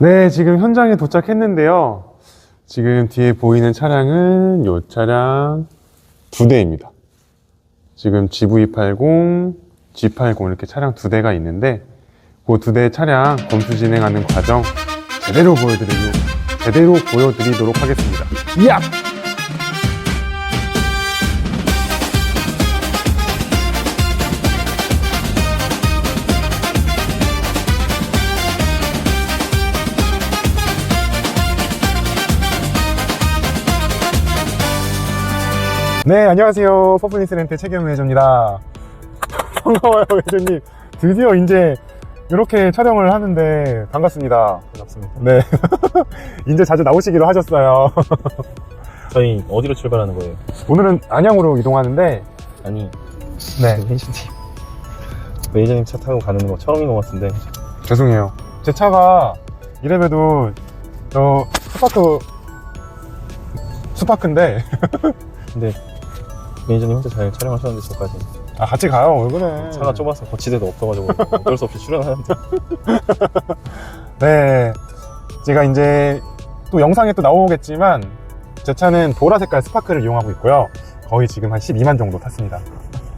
네, 지금 현장에 도착했는데요. 지금 뒤에 보이는 차량은 이 차량 두 대입니다. 지금 GV80, G80 이렇게 차량 두 대가 있는데 그 두 대 차량 검수 진행하는 과정 제대로 보여드리고 제대로 보여드리도록 하겠습니다. 야! 네, 안녕하세요. 퍼플리스 렌트 최경 매니저입니다. 반가워요, 매니저님. 드디어 이제 이렇게 촬영을 하는데 반갑습니다. 반갑습니다. 네. 이제 자주 나오시기로 하셨어요. 저희 어디로 출발하는 거예요? 오늘은 안양으로 이동하는데, 아니, 네. 매니저님. 매니저님 차 타고 가는 거 처음인 것 같은데. 죄송해요. 제 차가 이래봬도 저 스파크, 스파크인데, 근데 매니저님 혼자 잘 촬영하셨는데 저까지. 아, 같이 가요. 왜 그래. 차가 좁아서 거치대도 없어가지고 어쩔 수 없이 출연하는데. 네. 제가 이제 또 영상에 또 나오겠지만 제 차는 보라 색깔 스파크를 이용하고 있고요. 거의 지금 한 12만 정도 탔습니다.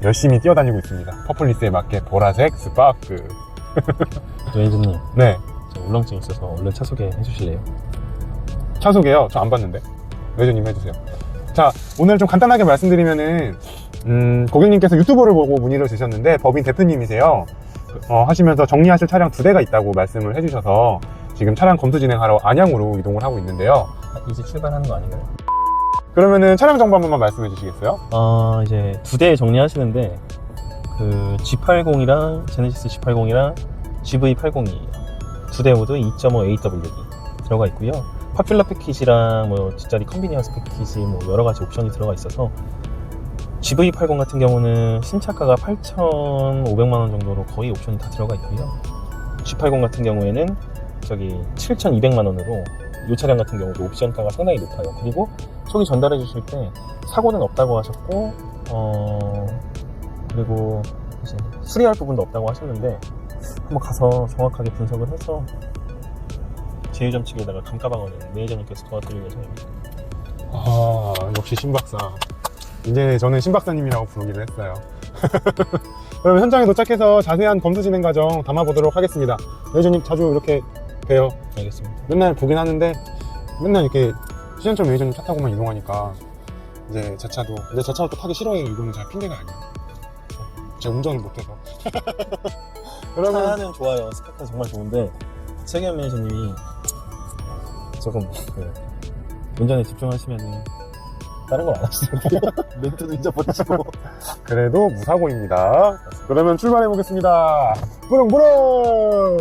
열심히 뛰어다니고 있습니다. 퍼플리스에 맞게 보라색 스파크. 매니저님, 네. 저 울렁증 있어서 얼른 차 소개 해 주실래요? 차 소개요. 저 안 봤는데. 매저님 해주세요. 자, 오늘 좀 간단하게 말씀드리면은, 음, 고객님께서 유튜브를 보고 문의를 주셨는데, 법인 대표님이세요. 어, 하시면서 정리하실 차량 두 대가 있다고 말씀을 해주셔서, 지금 차량 검수 진행하러 안양으로 이동을 하고 있는데요. 아, 이제 출발하는 거 아닌가요? 그러면은 차량 정보 한 번만 말씀해 주시겠어요? 아, 이제 두 대 정리하시는데, 그 G80이랑 제네시스 G80이랑 GV80이 두대 모두 2.5 AWD 들어가 있고요. 파퓰러 패키지랑 뭐 뒷자리 컨비니언스 패키지 뭐 여러 가지 옵션이 들어가 있어서 GV80 같은 경우는 신차가가 8,500만 원 정도로 거의 옵션이 다 들어가 있고요. G80 같은 경우에는 저기 7,200만 원으로 이 차량 같은 경우도 옵션가가 상당히 높아요. 그리고 소개 전달해 주실 때 사고는 없다고 하셨고 어 그리고 수리할 부분도 없다고 하셨는데 한번 가서 정확하게 분석을 해서 제휴점 측에다가 감가방어는 매니저님께서 도와드릴 예정입니다. 아, 역시 신박사. 이제 저는 신박사님이라고 부르기로 했어요. 그러면 현장에 도착해서 자세한 검수 진행 과정 담아보도록 하겠습니다. 매니저님 자주 이렇게 봬요. 알겠습니다. 맨날 보긴 하는데 맨날 이렇게 시장점 매니저님 차 타고만 이동하니까 이제 제 차도 근데 제 차도 또 타기 싫어해요. 이거는 잘 핑계가 아니에요. 제가 운전을 못해서. 그러면 차는 좋아요. 스펙은 정말 좋은데 최경 매니저님이 조금 그 운전에 집중하시면은 다른 걸 안 하시더라고요. 멘트도 잊어버리시고. 그래도 무사고입니다. 그러면 출발해 보겠습니다. 부릉부릉!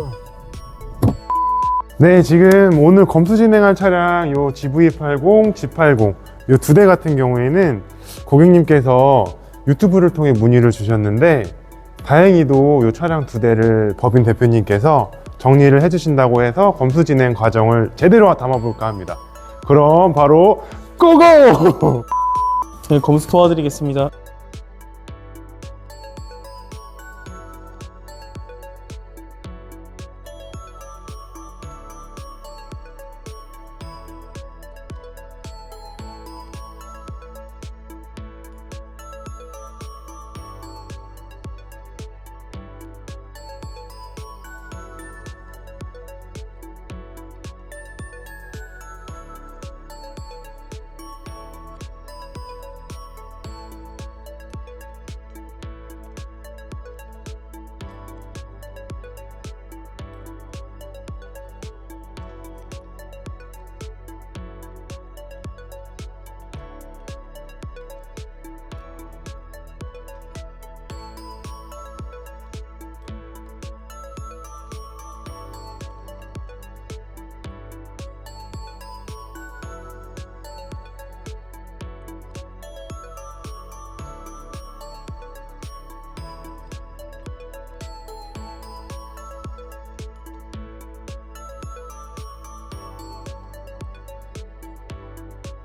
네, 지금 오늘 검수 진행할 차량 요 GV80, G80 요 두 대 같은 경우에는 고객님께서 유튜브를 통해 문의를 주셨는데 다행히도 요 차량 두 대를 법인 대표님께서 정리를 해주신다고 해서 검수 진행 과정을 제대로 담아볼까 합니다. 그럼 바로 고고! 네, 검수 도와드리겠습니다.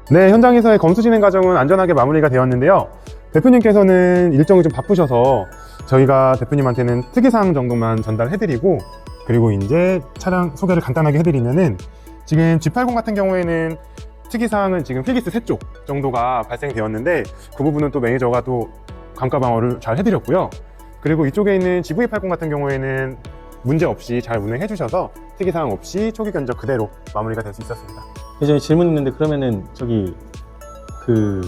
네, 현장에서의 검수 진행 과정은 안전하게 마무리가 되었는데요. 대표님께서는 일정이 좀 바쁘셔서 저희가 대표님한테는 특이사항 정도만 전달해드리고 그리고 이제 차량 소개를 간단하게 해드리면은 지금 G80 같은 경우에는 특이사항은 지금 필기스 3쪽 정도가 발생되었는데 그 부분은 또 매니저가 또 감가 방어를 잘 해드렸고요. 그리고 이쪽에 있는 GV80 같은 경우에는 문제 없이 잘 운행해 주셔서 특이사항 없이 초기 견적 그대로 마무리가 될 수 있었습니다. 예전에 질문 있는데 그러면은 저기 그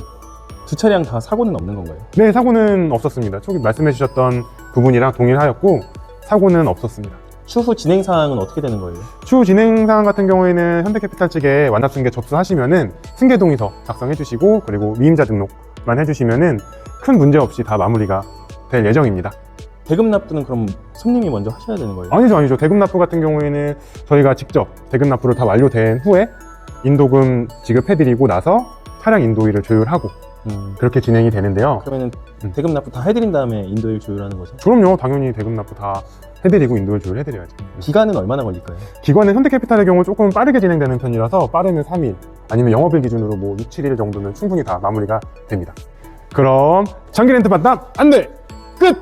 두 차량 다 사고는 없는 건가요? 네, 사고는 없었습니다. 초기 말씀해 주셨던 부분이랑 동일하였고 사고는 없었습니다. 추후 진행 사항은 어떻게 되는 거예요? 추후 진행 사항 같은 경우에는 현대캐피탈 측에 완납 승계 접수하시면은 승계 동의서 작성해 주시고 그리고 미임자 등록만 해 주시면은 큰 문제 없이 다 마무리가 될 예정입니다. 대금 납부는 그럼 손님이 먼저 하셔야 되는 거예요? 아니죠, 아니죠. 대금 납부 같은 경우에는 저희가 직접 대금 납부를 다 완료된 후에 인도금 지급해드리고 나서 차량 인도일을 조율하고 음, 그렇게 진행이 되는데요. 그러면은 음. 대금 납부 다 해드린 다음에 인도일 조율하는 거죠? 그럼요, 당연히 대금 납부 다 해드리고 인도일 조율해드려야죠. 기간은 얼마나 걸릴까요? 기관은 현대캐피탈의 경우 조금 빠르게 진행되는 편이라서 빠르면 3일 아니면 영업일 기준으로 뭐 6, 7일 정도는 충분히 다 마무리가 됩니다. 그럼 장기 렌트 반납 안내 끝!